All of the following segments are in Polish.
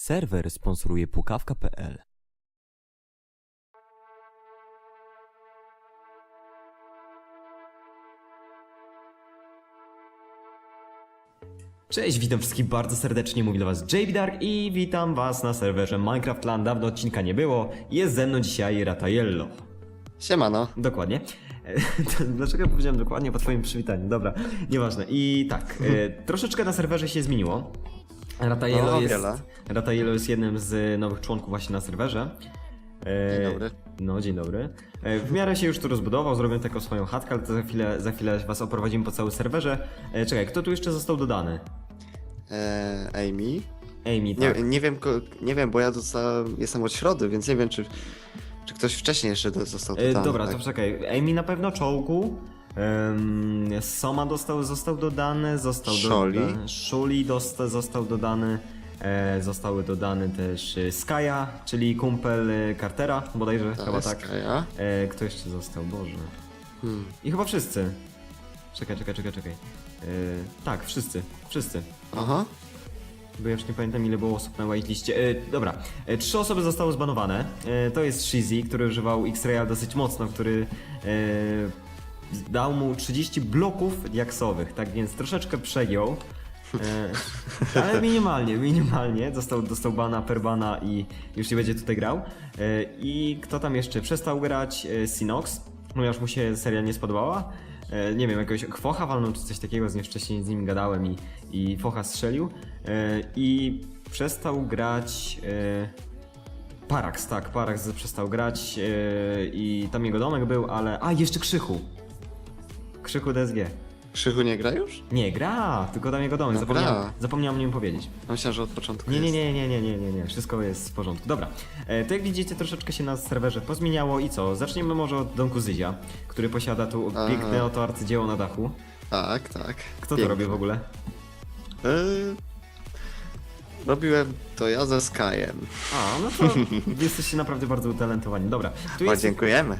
Serwer sponsoruje pukawka.pl. Cześć, witam wszystkich bardzo serdecznie, mówi do was JB Dark i witam was na serwerze Minecraftland. Dawno odcinka nie było, jest ze mną dzisiaj Ratajello. Siemano. Dokładnie. Dlaczego powiedziałem dokładnie po twoim przywitaniu? Dobra, nieważne. I tak, e, troszeczkę na serwerze się zmieniło. Ratajello O, jest, wiele. Ratajello jest jednym z nowych członków właśnie na serwerze. E, Dzień dobry. No, dzień dobry. E, W miarę się już tu rozbudował, zrobię taką swoją chatkę, ale to za chwilę, za chwilę was oprowadzimy po całym serwerze. E, Czekaj, kto tu jeszcze został dodany? Amy. Amy, tak. Nie, nie wiem, nie wiem, bo ja dostałem, jestem od środy, więc nie wiem, czy, czy ktoś wcześniej jeszcze został E, dodany. dobra, tak? to czekaj. Amy na pewno czołgu. Um, Soma dostał, został dodany, został dodany. Shuli dosta, został dodany. E, zostały dodane też e, Skya, czyli kumpel e, Cartera, bodajże, To chyba tak. E, kto jeszcze został? Boże. Hmm. I chyba wszyscy. Czekaj, czekaj, czekaj, czekaj. E, tak, wszyscy, wszyscy. Aha. Bo ja już nie pamiętam ile było osób na whiteliście. E, dobra, e, trzy osoby zostały zbanowane. E, to jest Shizzy, który używał X-Raya dosyć mocno, który e, dał mu 30 bloków diaksowych, tak więc troszeczkę przegiął. E, ale minimalnie, minimalnie. Dostał, dostał bana per bana i już nie będzie tutaj grał. E, I kto tam jeszcze przestał grać? E, Sinox, ponieważ mu się seria nie spodobała. E, nie wiem, jakiegoś Kwocha walnął czy coś takiego, z nim wcześniej z nim gadałem i, i Focha strzelił. E, I przestał grać... E, Parax, tak, Parax przestał grać e, i tam jego domek był, ale... A, jeszcze Krzychu! Krzychu DSG. Krzychu nie gra już? Nie, gra, tylko tam jego domek. No, Zapomniałem, gra. zapomniałem o nim powiedzieć. Ja Myślałem, że od początku Nie, nie, jest. nie, nie, nie, nie, nie, nie, wszystko jest w porządku. Dobra, e, to jak widzicie, troszeczkę się na serwerze pozmieniało i co? Zaczniemy może od domku Zyzia, który posiada tu Aha. piękne oto arcydzieło na dachu. Tak, tak. Kto to Piękne. robi w ogóle? Eee, robiłem to ja ze Skyem. A, no to jesteście naprawdę bardzo utalentowani. Dobra, tu O, jest, dziękujemy.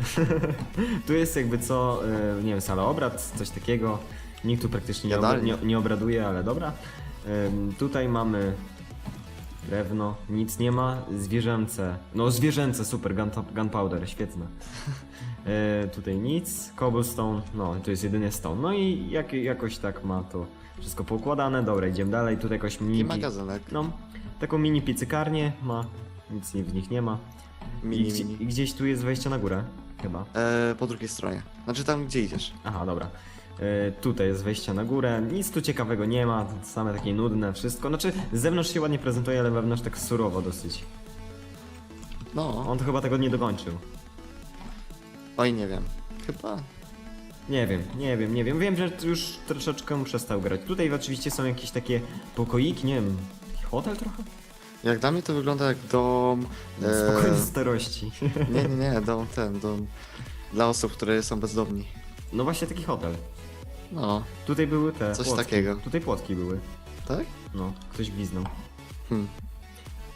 tu jest jakby co, e, nie wiem, sala obrad, coś takiego. Nikt tu praktycznie nie, obra- Jadalnia. nie, nie obraduje, ale dobra. Em, tutaj mamy drewno, nic nie ma, zwierzęce, no zwierzęce, super, gun, gunpowder, świetne. E, tutaj nic, cobblestone, no tu jest jedynie stone, no i jak, jakoś tak ma to wszystko poukładane, dobra, idziemy dalej, tutaj jakoś mini, I magazynek. no, taką mini piecykarnię ma, nic w nich nie ma. I, Mini, gdzie, mini. I gdzieś tu jest wejście na górę, chyba. Eee, po drugiej stronie. Znaczy tam, gdzie idziesz. Aha, dobra. E, tutaj jest wejście na górę. Nic tu ciekawego nie ma, same takie nudne wszystko. Znaczy, z zewnątrz się ładnie prezentuje, ale wewnątrz tak surowo dosyć. No, On to chyba tego nie dokończył. oj, nie wiem. Chyba. Nie wiem, nie wiem, nie wiem. Wiem, że już troszeczkę przestał grać. Tutaj oczywiście są jakieś takie pokoiki, nie wiem, hotel trochę? Jak dla mnie to wygląda jak dom. Spokojnie eee, starości. Nie, nie, nie, dom ten, dom dla osób, które są bezdomni. No właśnie taki hotel. No, Tutaj były te Coś płotki. takiego. Tutaj płotki były. tak? No, ktoś gwiznął. Hmm.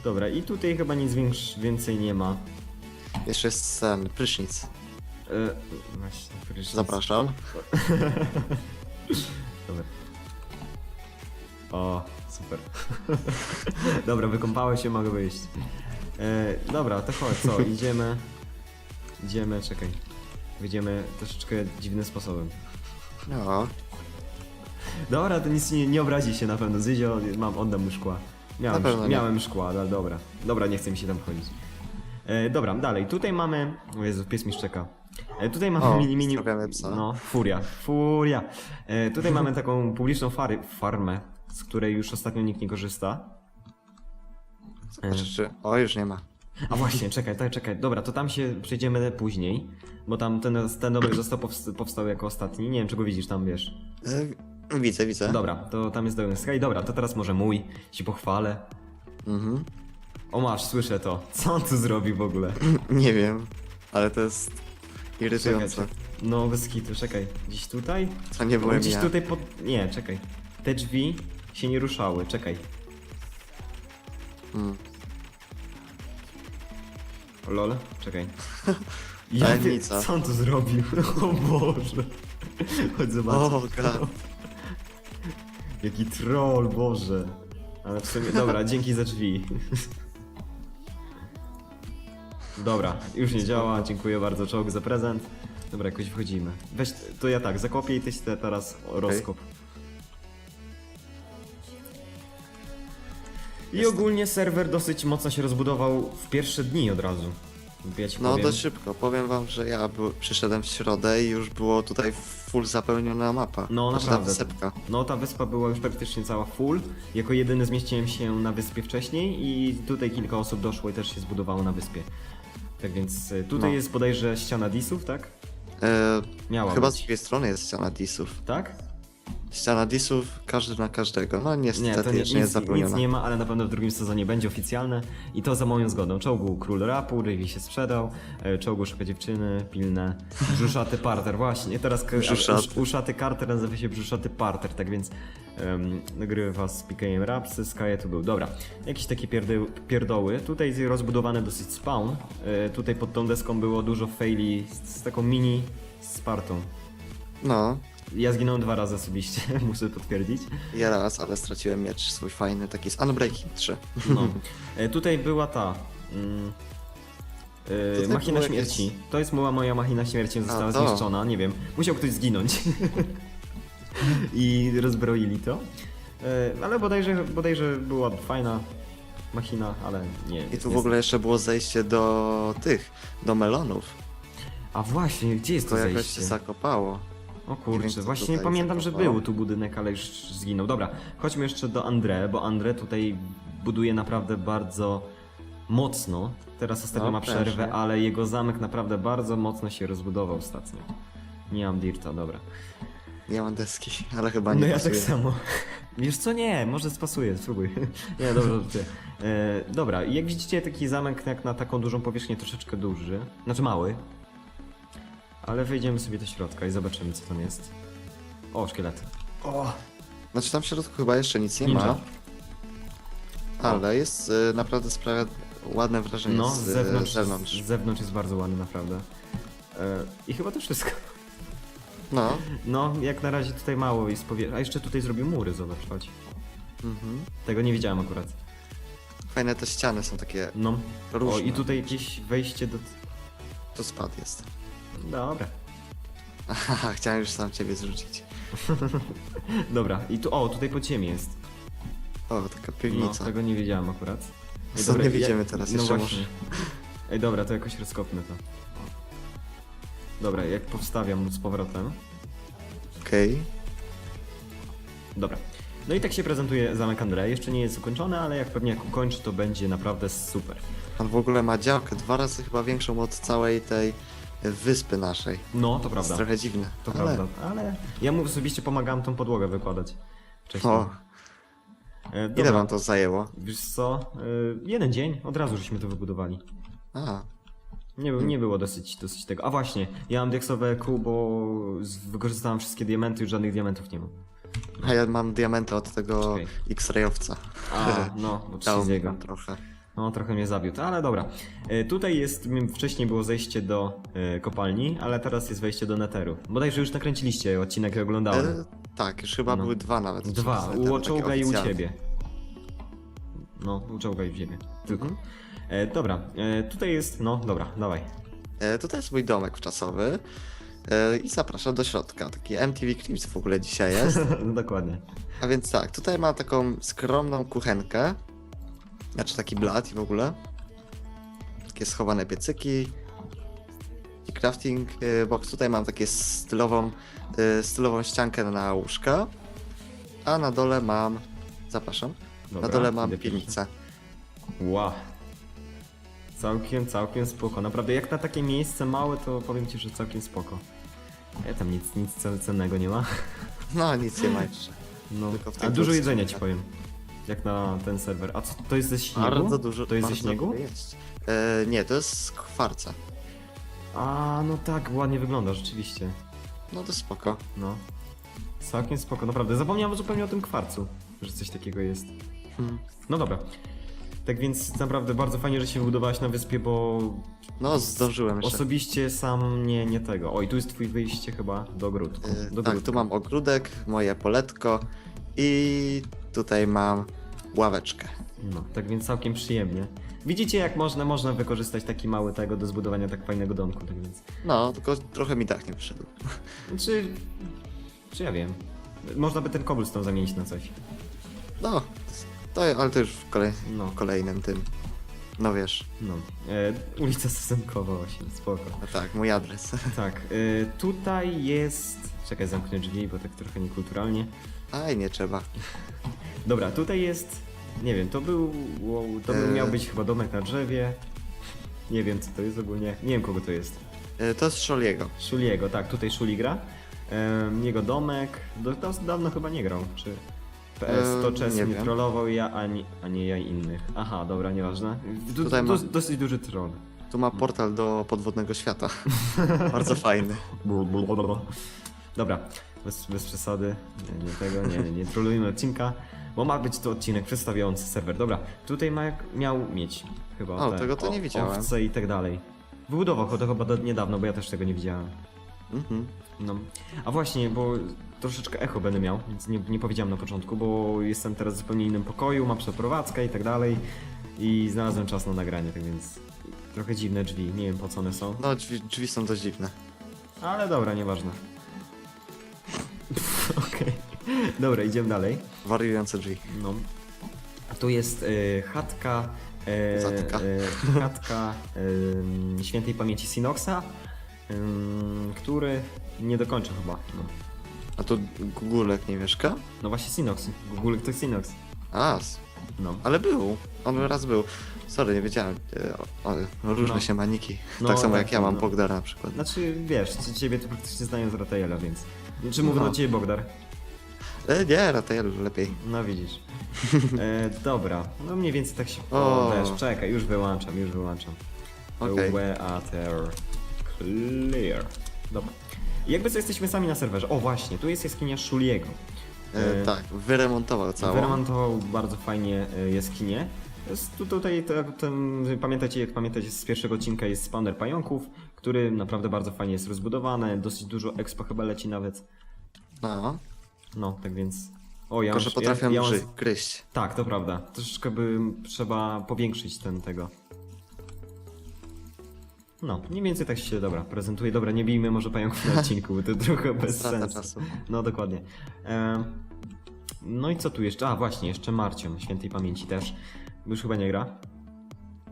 Dobra, i tutaj chyba nic więcej nie ma. Jeszcze jest ten, prysznic. E, właśnie, prysznic. Zapraszam. Dobra. O, super. dobra, wykąpałem się, mogę wyjść. E, dobra, to chodź, co, idziemy. Idziemy, czekaj. Wyjdziemy troszeczkę dziwnym sposobem. No, Dobra, to nic nie, nie obrazi się na pewno. Zyzio, mam, oddam mu szkła. Miałem, Na pewno nie. miałem szkła, ale dobra. Dobra, nie chce mi się tam chodzić. E, dobra, dalej. Tutaj mamy... O Jezu, pies mi szczeka. E, tutaj mamy O, mini, mini... pozdrawiamy psa. No, furia, furia. E, tutaj mamy taką publiczną fary, farmę, z której już ostatnio nikt nie korzysta. Znaczy, czy... O, już nie ma. a właśnie, czekaj, tak, czekaj. Dobra, to tam się przejdziemy później, bo tam ten, ten domek został powst- powstał jako ostatni. Nie wiem, czego widzisz tam, wiesz. E, widzę, widzę. Dobra, to tam jest dolny Sky. Dobra, to teraz może mój. Ci pochwalę. Mhm. O masz, słyszę to. Co on tu zrobi w ogóle? Nie wiem, ale to jest irytujące. czekaj. No, bez kitu, czekaj. Gdzieś tutaj? To nie byłem Gdzieś ja. tutaj pod... Nie, czekaj. Te drzwi się nie ruszały, czekaj. Mm. Lol, czekaj. Ja wie, Tajemnica. co on tu zrobił? O Boże. Chodź zobacz. O, god. Jaki troll, Boże. Ale w sumie, dobra, dzięki za drzwi. Dobra, już nie działa, dziękuję bardzo czołg za prezent. Dobra, jakoś wchodzimy. Weź, to ja tak, zakopię i tyś te teraz rozkop. I Jest. ogólnie serwer dosyć mocno się rozbudował w pierwsze dni od razu. Ja ci No powiem. dość szybko. Powiem wam, że ja był, przyszedłem w środę i już było tutaj full zapełniona mapa. No, Znaczy ta naprawdę. wysepka. No ta wyspa była już praktycznie cała full. Jako jedyny zmieściłem się na wyspie wcześniej i tutaj kilka osób doszło i też się zbudowało na wyspie. Tak więc y, tutaj No. jest bodajże ściana disów, tak? E, Miała chyba być. z drugiej strony jest ściana disów. Tak? Ściana disów, każdy na każdego. No niestety Nie, to nie, jeszcze nie nic, jest nic nie ma, ale na pewno w drugim sezonie będzie oficjalne i to za moją zgodą. Czołgu król rapu, Rivi się sprzedał, e, czołgu szuka dziewczyny, pilne, brzuszaty parter, właśnie, teraz k- Brzuszaty. usz, uszaty Carter nazywa się brzuszaty parter, tak więc um, nagrywa z PKM Rapsy, Sky tu był. Dobra, jakieś takie pierdy, pierdoły, tutaj jest rozbudowany dosyć spawn, e, tutaj pod tą deską było dużo faili z, z taką mini Spartą. No, Ja zginąłem dwa razy osobiście, muszę potwierdzić. ja raz, ale straciłem miecz swój fajny, taki z Unbreaking 3. No. E, tutaj była ta. Mm, e, Tutaj machina było jakieś- śmierci. To jest moja, moja machina śmierci, została to. zniszczona. Nie wiem. Musiał ktoś zginąć. I rozbroili to. E, ale bodajże, bodajże była fajna machina, ale nie. I tu nie- w ogóle jeszcze było zejście do tych, do melonów. A właśnie, gdzie jest to To jakoś zejście? się zakopało. O Nie kurczę, właśnie tutaj pamiętam, że był tu budynek, ale już zginął. Dobra, chodźmy jeszcze do André, bo André tutaj buduje naprawdę bardzo mocno. Teraz ostatnio No, ma przerwę, ale jego zamek naprawdę bardzo mocno się rozbudował ostatnio. Nie mam dirta, dobra. Nie mam deski, ale chyba nie No ja pasuje. tak samo. Wiesz co, nie, może spasuje, spróbuj. nie, dobrze, dobrze. E, dobra, jak widzicie, taki zamek jak na taką dużą powierzchnię troszeczkę duży, znaczy mały. Ale wejdziemy sobie do środka i zobaczymy, co tam jest. O, szkielety. O, Znaczy tam w środku chyba jeszcze nic nie Ninja. ma. Ale jest y, naprawdę sprawia ładne wrażenie No, z z y, zewnątrz, zewnątrz. Z zewnątrz jest bardzo ładny, naprawdę. E, I chyba to wszystko. No. No, jak na razie tutaj mało jest powie... A jeszcze tutaj zrobił mury, zobacz, chodź. Mhm. Tego nie widziałem akurat. Fajne te ściany są takie. No. Różne. O, i tutaj jakieś wejście do... To spad jest. Dobra. Haha, chciałem już sam ciebie zrzucić. Dobra, i tu, o, tutaj podziemie jest. O, taka No, piwnica. tego nie wiedziałem akurat. Ej, nie widzimy teraz, no jeszcze właśnie. Ej, dobra, to jakoś rozkopnę to. Dobra, jak powstawiam z powrotem. Okej. Dobra. No i tak się prezentuje zamek André. Jeszcze nie jest ukończony, ale jak pewnie jak ukończy, to będzie naprawdę super. On w ogóle ma działkę dwa razy chyba większą od całej tej wyspy naszej. No, to prawda. jest trochę dziwne. To ale... prawda, ale ja mu osobiście pomagałem tą podłogę wykładać. Wcześniej. O, E, ile dobra. wam to zajęło? Wiesz co? E, jeden dzień, od razu żeśmy to wybudowali. A, Nie, nie było dosyć, dosyć tego. A właśnie, ja mam diaksowe kół, bo z- wykorzystałem wszystkie diamenty, już żadnych diamentów nie mam. a ja mam diamenty od tego Czekaj. X-rayowca. A, no, bo Dał mi tam trochę. No, trochę mnie zawiódł, ale dobra. E, tutaj jest, wcześniej było zejście do e, kopalni, ale teraz jest wejście do neteru. Bodajże już nakręciliście odcinek, jak oglądałem. E, tak, już chyba No. były dwa nawet. Dwa, u takie czołga i u ciebie. No, u czołga i u ciebie. Tylko. Mhm. E, dobra, e, tutaj jest, no dobra, dawaj. E, tutaj jest mój domek wczasowy. E, I zapraszam do środka. Taki MTV Clips w ogóle dzisiaj jest. no, dokładnie. A więc tak, tutaj mam taką skromną kuchenkę. Znaczy taki blat i w ogóle. Takie schowane piecyki. I crafting e, box. Tutaj mam takie stylową, e, stylową ściankę na łóżka. A na dole mam. Zapraszam. Dobra, na dole mam piwnicę. Wow. Całkiem, całkiem spoko. Naprawdę, jak na takie miejsce małe, to powiem ci, że całkiem spoko. Ja tam nic, nic cen- cennego nie ma. No nic nie ma jeszcze. No. A dużo jedzenia ci powiem. Jak na ten serwer. A co, to jest ze śniegu? Bardzo dużo. To jest ze bardzo śniegu? dużo Jest. E, nie, to jest z kwarca. A, no tak, ładnie wygląda, rzeczywiście. No to spoko. No. Całkiem spoko, naprawdę. Zapomniałem zupełnie o tym kwarcu, że coś takiego jest. Hmm. No dobra. Tak więc naprawdę bardzo fajnie, że się wybudowałaś na wyspie, bo No zdążyłem jeszcze. osobiście sam nie, nie tego. Oj, tu jest twój wyjście chyba do ogródku. E, Do tak, ogródka. tu mam ogródek, moje poletko i tutaj mam ławeczkę. No, tak więc całkiem przyjemnie. Widzicie, jak można, można wykorzystać taki mały tego do zbudowania tak fajnego domku, tak więc... No, tylko trochę mi dach nie przyszedł. Czy... Czy ja wiem. Można by ten cobblestone zamienić na coś. No, to, ale to już w kolej, No. kolejnym tym. No wiesz, No. E, ulica Stosunkowa 8, spoko. no tak, mój adres. Tak, e, tutaj jest... Czekaj, zamknę drzwi, bo tak trochę niekulturalnie. Aj, nie trzeba. Dobra, tutaj jest... Nie wiem, to był... To był, E. miał być chyba domek na drzewie. Nie wiem, co to jest ogólnie. Nie wiem, kogo to jest. E, To jest Szoliego. Szuliego, tak, tutaj Szuli gra. Ehm, jego domek, dawno chyba nie grał, czy PS to czas nie nie trollował ja, a nie, a nie ja innych. Aha, dobra, nieważne. Du, Tutaj ma- Dosyć duży troll. Tu ma portal do podwodnego świata. Bardzo fajny. Dobra, bez, bez przesady, nie, nie tego, nie, nie trolujmy odcinka, bo ma być to odcinek przedstawiający serwer. Dobra, tutaj ma, miał mieć chyba O, te tego to nie widziałem. owce i tak dalej. Wybudował to chyba do, niedawno, bo ja też tego nie widziałem. Mhm. No. A właśnie, bo troszeczkę echo będę miał, więc nie, nie powiedziałem na początku, bo jestem teraz w zupełnie innym pokoju, mam przeprowadzkę i tak dalej i znalazłem czas na nagranie, tak więc trochę dziwne drzwi, nie wiem po co one są, No, drzwi, drzwi są dość dziwne. ale dobra, nieważne. Okej, dobra, idziemy dalej. Wariujące drzwi. No. Tu jest e, chatka, e, Zatyka. e, chatka świętej pamięci Sinoxa, który nie dokończę chyba. No. A tu Gugulek nie mieszka? No właśnie Sinox. Google to Sinox. A, s- No. ale był. On raz był. Sorry, nie wiedziałem. E, O, o, różne No. się maniki. No, tak samo tak, jak ja mam no. Bogdara na przykład. Znaczy, wiesz, c- ciebie to praktycznie znają z Rataela, więc... Czy mówię No. do ciebie Bogdar? E, nie, Ratel lepiej. No widzisz. E, dobra, no mniej więcej tak się... O. O, też, czekaj, już wyłączam, już wyłączam. Okej. Weather clear. Dobra. Jakby co jesteśmy sami na serwerze. O właśnie, tu jest jaskinia Szuliego. E, tak, wyremontował całą. Wyremontował bardzo fajnie e, jaskinię. Jest tutaj, ten, pamiętacie, jak pamiętacie z pierwszego odcinka jest spawner pająków, który naprawdę bardzo fajnie jest rozbudowany, dosyć dużo expo chyba leci nawet. No, No, tak więc... O, ja tylko że potrafią ja, ja grzy- gryźć. Tak, to prawda. Troszeczkę by trzeba powiększyć ten tego. No, mniej więcej tak się, dobra, prezentuje. Dobra, nie bijmy może pająków na odcinku, bo to trochę bez sensu. czasu. No, dokładnie. Em, no i co tu jeszcze? A, właśnie, jeszcze Marcią, świętej pamięci też. Już chyba nie gra.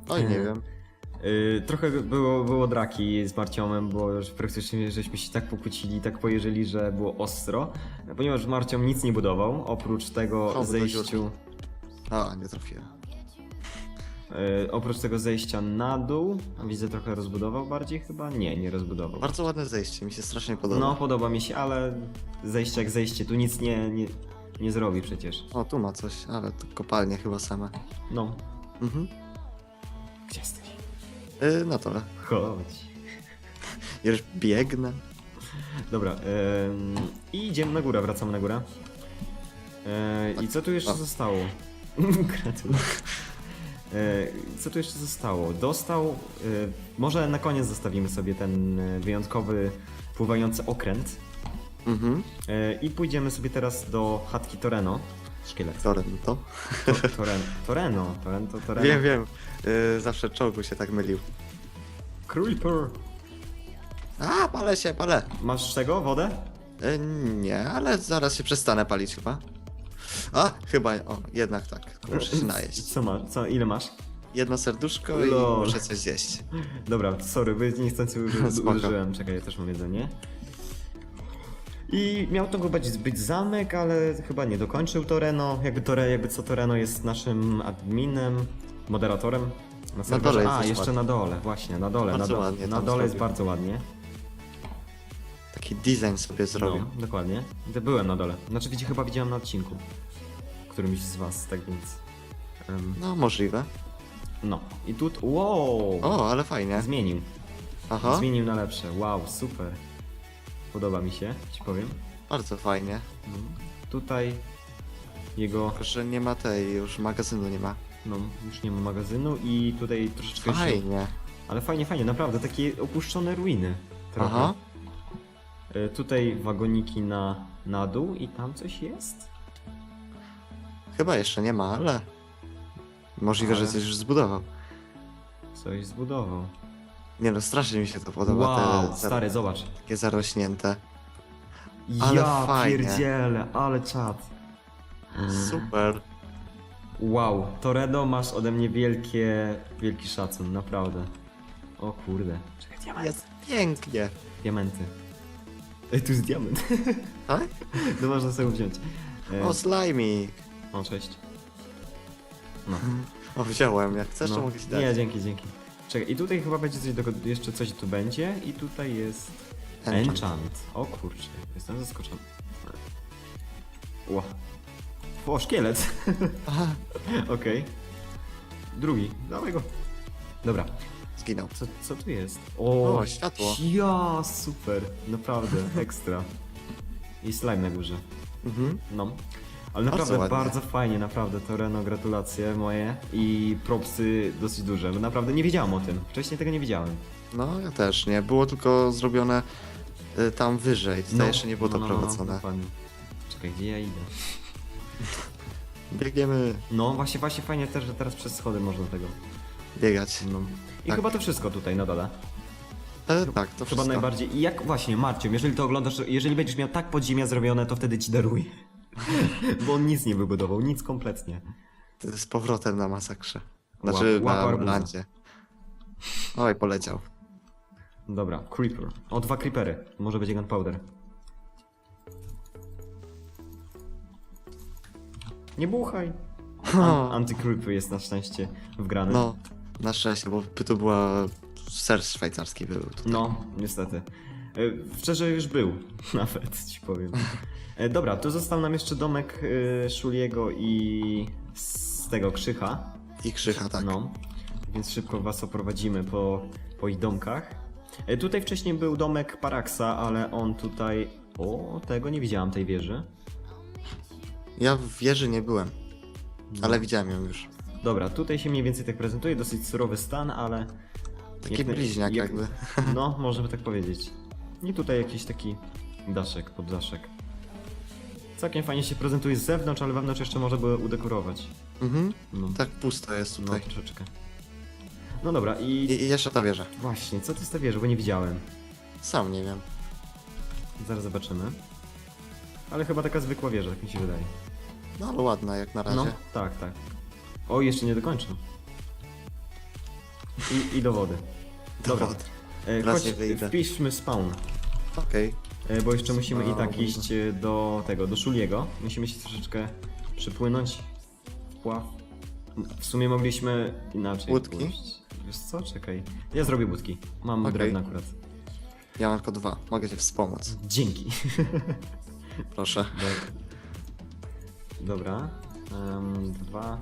Oj, nie E, wiem. Yy, trochę było, było draki z Marciomem, bo już praktycznie żeśmy się tak pokłócili, tak pojeżeli, że było ostro. Ponieważ Marciom nic nie budował, oprócz tego O, zejściu... A, nie trafiłem. Yy, oprócz tego zejścia na dół, a widzę trochę rozbudował bardziej chyba? Nie, nie rozbudował. Bardzo ładne zejście, mi się strasznie podoba. No, podoba mi się, ale zejście jak zejście, tu nic nie, nie, nie zrobi przecież. O, tu ma coś, ale to kopalnie chyba same. No, Mhm. gdzie jesteś? Yy, no to, Chodź. już biegnę. Dobra, i idziemy na górę, wracamy na górę. Yy, I co tu jeszcze A. zostało? Gratuluję. Yy, Co tu jeszcze zostało? Dostał. yy, Może na koniec zostawimy sobie ten wyjątkowy pływający okręt. Mhm. Yy, I pójdziemy sobie teraz do chatki Toreno. Szkielet. Toren to. To, toren, toreno. Torento, Toreno. Wiem, wiem. Yy, zawsze czołgu się tak mylił. Creeper. A, palę się, palę. Masz z czego? Wodę? Yy, nie, ale zaraz się przestanę palić chyba. A, chyba, o, jednak tak. Muszę się najeść. Co ma? Co, ile masz? Jedno serduszko Lol. i muszę coś zjeść. Dobra, sorry, by niechcący Spoko. użyłem. Czekaj, ja też mam jedzenie. I miał to być, być zamek, ale chyba nie dokończył Toreno. Jakby, Tore, jakby co Toreno jest naszym adminem, moderatorem. Na, serwerze. dole jest A, jeszcze ładnie. na dole, właśnie, na dole. Bardzo na, do, ładnie na dole jest bardzo ładnie. Taki design sobie zrobił. No, dokładnie. Byłem na dole. Znaczy, widzi, chyba widziałem na odcinku. Którymś z was, tak więc... em, No, możliwe. no. I tu... Wow! O, ale fajnie. Zmienił. Aha, Zmienił na lepsze. Wow, super. Podoba mi się, ci powiem. bardzo fajnie. No. Tutaj jego, Tylko, że nie ma tej, już magazynu nie ma. no już nie ma magazynu i tutaj troszeczkę jeszcze, Fajnie. ale fajnie, fajnie, naprawdę, takie opuszczone ruiny trochę. Aha. E, Tutaj wagoniki na, na dół i tam coś jest? Chyba jeszcze nie ma, ale Możliwe, że Ale- coś już zbudował. Coś zbudował. Nie no, strasznie mi się to podoba, Wow, te stary, zobacz. takie zarośnięte. Ale ja fajnie. pierdzielę, ale czad. Super. Wow, Toredo, masz ode mnie wielkie, wielki szacun, naprawdę. O kurde. Czekaj, diament. Jest pięknie. Diamenty. Ej, tu jest diament. Tak? No można sobie wziąć. E, O, slimy. o, cześć. No. O, wziąłem. Jak chcesz, to no. mogę ci dać. Nie, dzięki, dzięki. Czekaj, i tutaj chyba będzie coś, do, jeszcze coś tu będzie i tutaj jest Enchant. enchant. O kurczę, jestem zaskoczony. Ła. O, szkielet. Aha, Okej. Drugi, dawaj go. Dobra, zginął. co, co tu jest? O, O, światło. Ja, super, naprawdę, ekstra. I slime na górze. Mhm. No. Ale naprawdę ładnie. bardzo fajnie, naprawdę, Toreno, gratulacje moje i propsy dosyć duże, bo naprawdę nie wiedziałem o tym. Wcześniej tego nie wiedziałem. No, ja też nie. Było tylko zrobione y, tam wyżej. Tutaj jeszcze nie było to no, no, no, prowadzone. dokładnie. Czekaj, gdzie ja idę? Biegniemy No, właśnie, właśnie fajnie też, że teraz przez schody można tego. biegać. No. I Tak. chyba to wszystko tutaj na dole. E, tak, to Chyba wszystko. najbardziej. I jak właśnie, Marcin, jeżeli to oglądasz, jeżeli będziesz miał tak podziemia zrobione, to wtedy ci daruję. Bo on nic nie wybudował, nic kompletnie. Z powrotem na masakrze. Znaczy Łap- łap na arbuza. landzie. Oj, poleciał. Dobra, creeper. O, dwa creepery. Może będzie gunpowder. Nie buchaj. An- Anty-creeper jest na szczęście wgrany. No, na szczęście, bo by tu była ser szwajcarski był. Tutaj. No, niestety. E, Szczerze już był, nawet ci powiem. E, Dobra, tu został nam jeszcze domek e, Szuliego i z tego Krzycha. I krzycha, tak. No, więc szybko was oprowadzimy po, po ich domkach. Tutaj wcześniej był domek Paraksa, ale on tutaj... O, tego nie widziałam, tej wieży. Ja w wieży nie byłem, No. ale widziałem ją już. Dobra, tutaj się mniej więcej tak prezentuje, dosyć surowy stan, ale... Taki jak- bliźniak jak- jakby. No, możemy tak powiedzieć. I tutaj jakiś taki daszek, poddaszek. Całkiem fajnie się prezentuje z zewnątrz, ale wewnątrz jeszcze można było udekorować. Mhm. No, Tak pusto jest no tutaj. troszeczkę. No dobra, i... I, I jeszcze ta wieża. Właśnie, co to jest ta wieża, bo nie widziałem. Sam nie wiem. Zaraz zobaczymy. Ale chyba taka zwykła wieża, tak mi się wydaje. No ale ładna jak na razie. No, tak, tak. O, jeszcze nie dokończę. I, i do wody. Dobra. Dowód. E, Raz chodź, wyjdę. wpiszmy spawn. Okej. E, Bo jeszcze musimy i tak iść e, do tego, do Szuliego. Musimy się troszeczkę przypłynąć. Wpław. W sumie mogliśmy inaczej Łódki? pójść. Wiesz co? Czekaj. Ja zrobię budki. Mam Okej. drewno akurat. Ja mam tylko dwa. Mogę cię wspomóc. Dzięki. Proszę. Dobra. Em, dwa.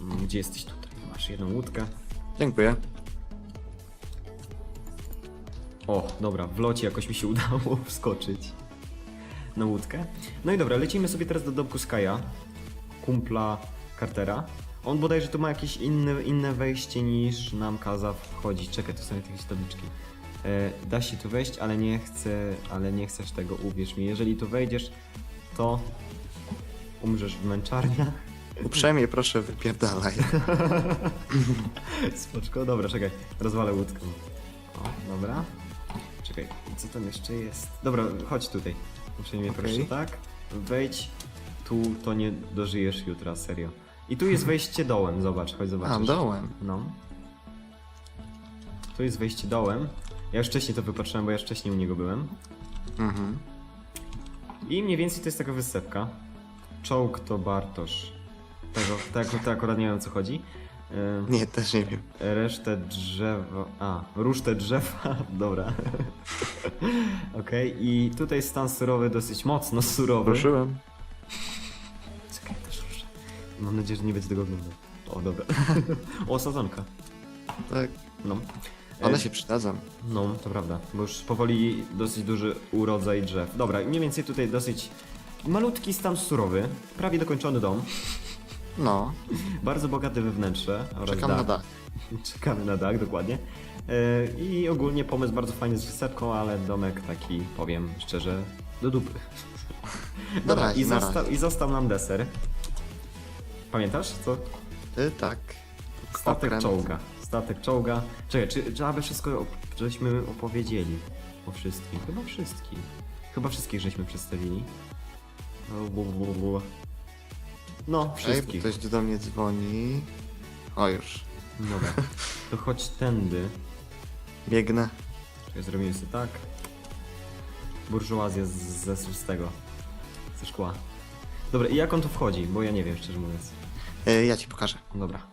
Mm, Gdzie jesteś tutaj? Masz jedną łódkę. Dziękuję. O, dobra, w locie jakoś mi się udało wskoczyć na łódkę. No i dobra, lecimy sobie teraz do domku Skaja, kumpla Cartera. On bodajże tu ma jakieś inne, inne wejście niż nam kaza wchodzić. Czekaj, tu są jakieś tabliczki. E, da się tu wejść, ale nie chcę, ale nie chcesz tego, uwierz mi. Jeżeli tu wejdziesz, to umrzesz w męczarniach. Uprzejmie proszę wypierdalaj. Spoczko, dobra, czekaj, rozwalę łódkę. O, dobra. Czekaj, co tam jeszcze jest? Dobra, chodź tutaj. Uprzejmie Okej. proszę, tak? Wejdź, tu to nie dożyjesz jutra, serio. I tu jest wejście dołem, zobacz, chodź A, zobaczysz. dołem. No. Tu jest wejście dołem. Ja już wcześniej to wypatrzyłem, bo ja wcześniej u niego byłem. Mhm. I mniej więcej to jest taka wysepka. Czołg to Bartosz. Tego, tak, to akurat nie wiem o co chodzi. Ym, Nie, też nie wiem. Resztę drzewa. A, rusztę drzewa. Dobra. Okej, i tutaj stan surowy, dosyć mocno surowy. Ruszyłem. Czekaj, też ruszę. Mam nadzieję, że nie będzie tego oglądał. O, dobra. o, sadzonka. Tak. No. One E, się przydadzą. No, to prawda, bo już powoli dosyć duży urodzaj drzew. Dobra, mniej więcej tutaj dosyć malutki stan surowy, prawie dokończony dom, No. bardzo bogate we wnętrze. Czekam na dach. Czekamy na dach, dokładnie. E, I ogólnie pomysł bardzo fajny z wysepką, ale domek taki, powiem szczerze, do dupy. Dobra, razie, i, razie. i został nam deser. Pamiętasz co? Y, tak. Statek Okręt. czołga. Statek czołga. Czekaj, czy, czy aby wszystko żeśmy opowiedzieli? O wszystkim. Chyba wszystkim. Chyba wszystkich żeśmy przedstawili. Bu, bu, bu. No, Ej, wszystkich. ktoś do mnie dzwoni. O, już. Dobra. To chodź tędy. Biegnę. Czekaj, zrobimy sobie tak. Burżuazja z, ze, z tego. Ze szkła. Dobra, i jak on tu wchodzi? Bo ja nie wiem, szczerze mówiąc. Y, ja ci pokażę. Dobra.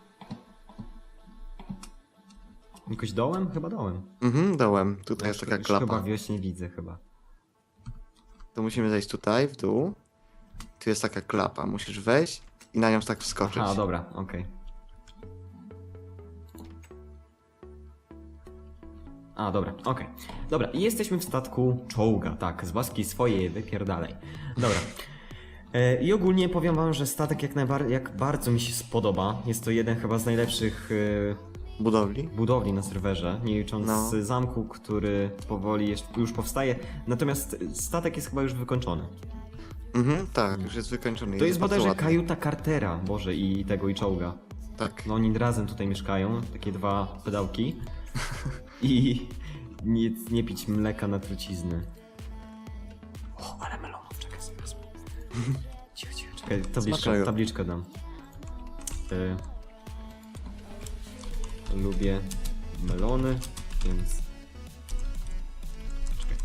Jakoś dołem? Chyba dołem. Mhm, dołem. Tutaj jest taka już Chyba klapa. wiośnie widzę chyba. To musimy zejść tutaj, w dół. Tu jest taka klapa. Musisz wejść i na nią tak wskoczyć. A, dobra, okej. A, dobra, okej. Dobra, i jesteśmy w statku czołga, tak, z baski swojej, wypierdalej. Dobra. E, I ogólnie powiem wam, że statek jak, najbar- jak bardzo mi się spodoba. Jest to jeden chyba z najlepszych e, Budowli. budowli na serwerze, nie licząc No. zamku, który powoli jeszcze, już powstaje. Natomiast statek jest chyba już wykończony. Mhm, tak, już jest wykończony. To jest bardzo bodajże ładny. kajuta Cartera, Boże, i tego i czołga. Tak. No oni razem tutaj mieszkają, takie dwa pedałki. I nie, nie pić mleka na trucizny. O, ale melonów, czekaj sobie wezmę. Cicho, cicho, czekaj, tabliczkę, tabliczkę dam. Y, lubię melony, więc... Czekaj.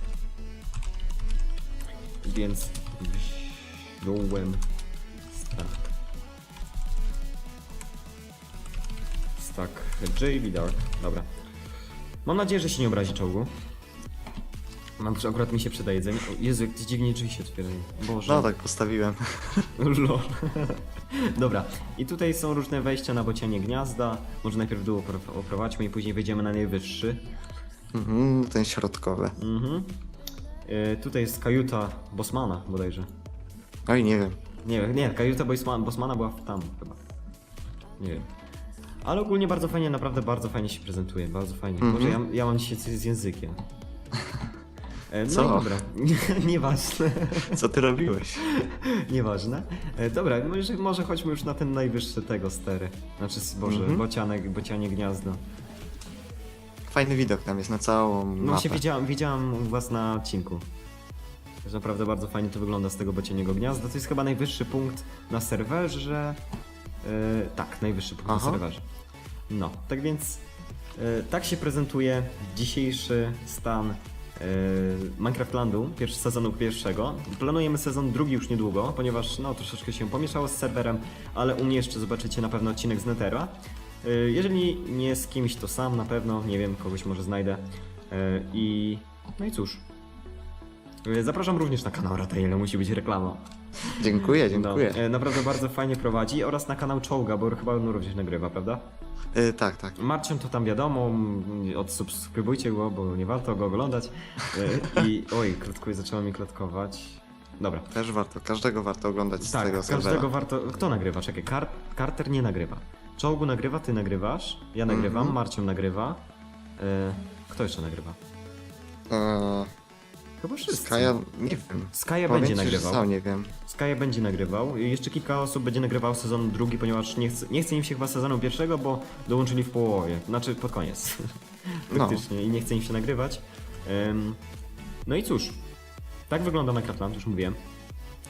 Więc wziąłem stak. Stak JB Dark. Dobra. Mam nadzieję, że się nie obrazi czołgu. Mam, że akurat mi się przyda jedzenie. O, Jezu, jak dziwnie drzwi się otwierają. Boże. No tak, postawiłem. Lol. Dobra, i tutaj są różne wejścia na bocianie gniazda. Może najpierw dół opro- oprowadźmy i później wejdziemy na najwyższy. Mhm, ten środkowy. Mhm. Y, tutaj jest kajuta Bosmana bodajże. Oj, nie wiem. Nie wiem, nie, kajuta Bosmana, Bosmana była tam chyba. Nie wiem. Ale ogólnie bardzo fajnie, naprawdę bardzo fajnie się prezentuje, bardzo fajnie. Mhm. Może ja, ja mam dzisiaj coś z językiem. E, No Co? i dobra, nieważne. Co ty robiłeś? Nieważne. E, dobra, może, może chodźmy już na ten najwyższy tego stery. Znaczy, boże, Mhm. bocianek, bocianie gniazdo. Fajny widok tam jest na całą No mapę. właśnie widziałam, widziałam u was na odcinku. Że naprawdę bardzo fajnie to wygląda z tego bocianiego gniazda. To jest chyba najwyższy punkt na serwerze. E, tak, najwyższy punkt Aha. na serwerze. No, tak więc e, tak się prezentuje dzisiejszy stan e, Minecraft Landu, pierwszy sezonu pierwszego. Planujemy sezon drugi już niedługo, ponieważ no troszeczkę się pomieszało z serwerem, ale u mnie jeszcze zobaczycie na pewno odcinek z Netera. E, Jeżeli nie z kimś, to sam na pewno, nie wiem, kogoś może znajdę. I no i cóż. E, Zapraszam również na kanał Ratail, musi być reklama. Dziękuję, dziękuję. No, e, naprawdę bardzo fajnie prowadzi oraz na kanał Czołga, bo chyba on również nagrywa, prawda? Y, tak, tak. Marcin to tam wiadomo, m, odsubskrybujcie go, bo nie warto go oglądać. E, I oj, klatkuj, zaczęło mi klatkować. Dobra. Też warto, każdego warto oglądać z Tak, tego serwera. każdego warto. Kto nagrywa? Czekaj, Kar Carter nie nagrywa. Czołgu nagrywa, ty nagrywasz, ja nagrywam, Mhm. Marcin nagrywa. E, kto jeszcze nagrywa? Eee, Chyba wszyscy. Skaja, nie wiem. Skaja Powiem będzie ci, że nagrywał. Sam nie wiem. Skaja będzie nagrywał. I Jeszcze kilka osób będzie nagrywał sezon drugi, ponieważ nie chce, nie chce im się chyba sezonu pierwszego, bo dołączyli w połowie. Znaczy pod koniec. No. Praktycznie. I nie chce im się nagrywać. No i cóż. Tak wygląda Minecraft już mówiłem.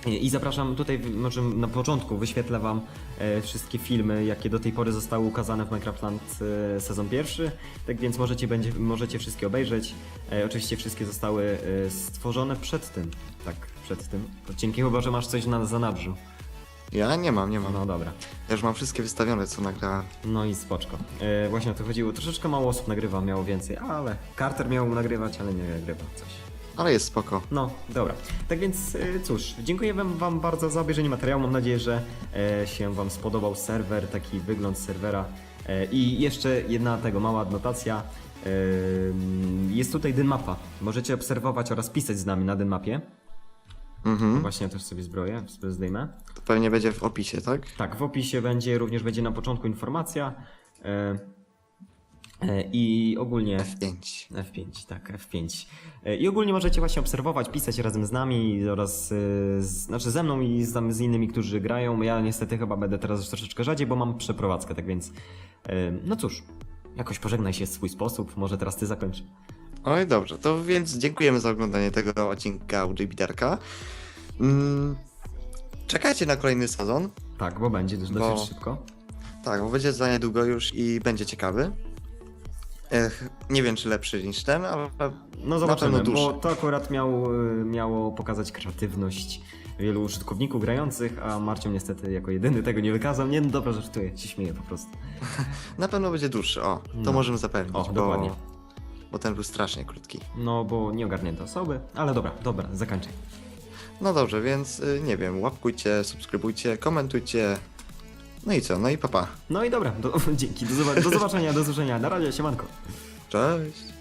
I zapraszam tutaj, może na początku wyświetlę wam e, wszystkie filmy, jakie do tej pory zostały ukazane w Minecraftland e, sezon pierwszy. Tak więc możecie, będzie, możecie wszystkie obejrzeć. E, oczywiście wszystkie zostały stworzone przed tym. Tak, przed tym odcinkiem, chyba że masz coś na zanadrzu. Ja nie mam, nie mam. No dobra. Ja już mam wszystkie wystawione, co nagrałem. No i spoczko. E, właśnie o to chodziło. Troszeczkę mało osób nagrywa, miało więcej, ale Carter miał nagrywać, ale nie nagrywa coś. Ale jest spoko. No, dobra. Tak więc e, cóż, dziękuję wam, bardzo za obejrzenie materiału. Mam nadzieję, że e, się wam spodobał serwer, taki wygląd serwera. E, I jeszcze jedna tego mała adnotacja. Jest tutaj dynmapa. Możecie obserwować oraz pisać z nami na dynmapie. Mhm. Właśnie ja też sobie zbroję, sobie zdejmę. To pewnie będzie w opisie, tak? Tak, w opisie będzie, również będzie na początku informacja. E, I ogólnie F5. F5, tak, F5. E, I ogólnie możecie właśnie obserwować, pisać razem z nami oraz, e, z, znaczy ze mną i z, z innymi, którzy grają. Ja niestety chyba będę teraz już troszeczkę rzadziej, bo mam przeprowadzkę, tak więc, no cóż, jakoś pożegnaj się w swój sposób, może teraz ty zakończ. Oj, dobrze, to więc dziękujemy za oglądanie tego odcinka u Biterka. Mm, czekajcie na kolejny sezon. Tak, bo będzie dosyć Bo- szybko. Tak, bo będzie za niedługo już i będzie ciekawy. Ech, nie wiem, czy lepszy niż ten, ale No zobaczymy, bo to akurat miał, e, miało pokazać kreatywność wielu użytkowników grających, a Marcin niestety jako jedyny tego nie wykazał. Nie, no dobra, żartuję, się śmieję po prostu. na pewno będzie dłuższy. O, to No. możemy zapewnić, O, bo, dokładnie. bo ten był strasznie krótki. No, bo nie ogarnięte osoby, ale dobra, dobra, zakończę. No dobrze, więc y, nie wiem, łapkujcie, subskrybujcie, komentujcie. No i co? No i papa. No i dobra, do, dzięki, do, zobac- do zobaczenia, do usłyszenia, na razie, siemanko. Cześć!